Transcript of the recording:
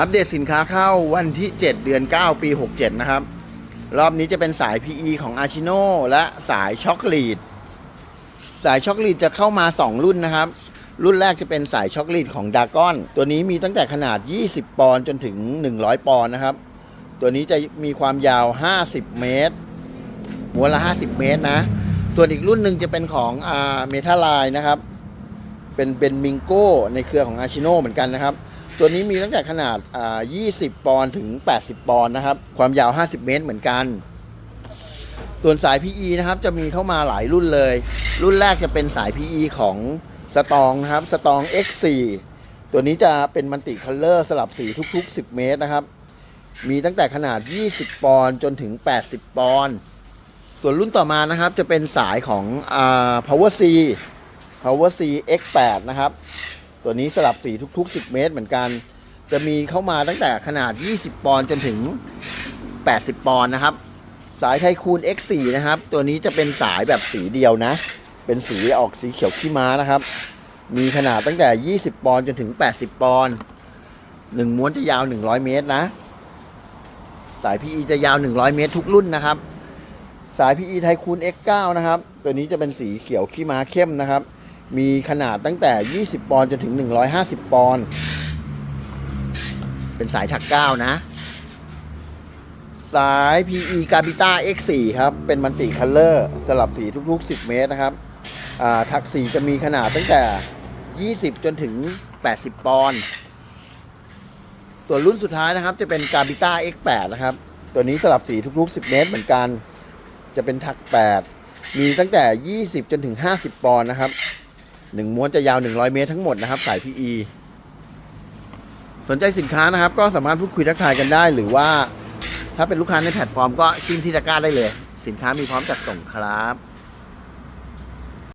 อัปเดตสินค้าเข้าวันที่ 7 เดือน 9 ปี 67 นะครับ รอบนี้จะเป็นสาย PE ของ a r c h i n o และสายช็อกโกแลตสายช็อกโกแลตจะเข้ามา 2 รุ่นนะครับ รุ่นแรกจะเป็นสายช็อกโกแลตของดากอน ตัวนี้มีตั้งแต่ขนาด 20 ปอนด์จนถึง 100 ปอนด์นะครับ ตัวนี้จะมีความยาว 50 เมตรหัวละ 50 เมตรนะ ส่วนอีกรุ่นหนึ่งจะเป็นของอาเมทัลไลน์นะครับ เป็นเป็นมิงโก้ในเครือของอาชิโนเหมือนกันนะครับ ตัวนี้มีตั้งแต่ขนาดอ่า20 ปอนด์ถึง 80 ปอนด์นะครับ ความยาว 50 เมตรเหมือนกัน ส่วนสาย PE นะครับ จะมีเข้ามาหลายรุ่นเลย รุ่นแรกจะเป็นสาย PE ของสตองนะครับ สตอง X4 ตัวนี้จะเป็นมัลติคัลเลอร์สลับสีทุกๆ 10 เมตรนะครับ มีตั้งแต่ขนาด 20 ปอนด์จนถึง 80 ปอนด์ ส่วนรุ่นต่อมานะครับ จะเป็นสายของอ่า Power C Power C X8 นะครับ ตัวนี้สลับสีทุก ๆ 10 เมตรเหมือนกัน จะมีเข้ามาตั้งแต่ขนาด 20 ปอนด์จนถึง 80 ปอนด์นะครับ สายไทคูน X4 นะครับ ตัวนี้จะเป็นสายแบบสีเดียวนะ เป็นสีออกสีเขียวขี้ม้านะครับ มีขนาดตั้งแต่ 20 ปอนด์จนถึง 80 ปอนด์หนึ่งม้วนจะยาว 100 เมตรนะ สาย PE จะยาว 100 เมตรทุกรุ่นนะครับ สาย PE ไทคูน X9 นะครับ ตัวนี้จะเป็นสีเขียวขี้ม้าเข้มนะครับ มีขนาดตั้งแต่ 20 ปอนด์จนถึง 150 ปอนด์เป็นสายถัก9นะ สาย PE กาบิต้า X4 ครับ เป็นมันติคัลเลอร์สลับสีทุกๆ 10 เมตรนะครับอ่าถักสีจะมีขนาดตั้งแต่ 20 จนถึง 80 ปอนด์ส่วนรุ่นสุดท้ายนะครับ จะเป็นกาบิต้า X8 นะครับ ตัวนี้สลับสีทุกๆ 10 เมตรเหมือนกัน จะเป็นถัก 8 มีตั้งแต่ 20 จนถึง 50 ปอนด์นะครับ หนึ่งม้วนจะยาว 100 เมตรทั้งหมดนะครับสาย PE สนใจสินค้านะครับ ก็สามารถพูดคุยทักทายกันได้ หรือว่าถ้าเป็นลูกค้าในแพลตฟอร์มก็จิ้มที่ตะกร้าได้เลย สินค้ามีพร้อมจัดส่งครับ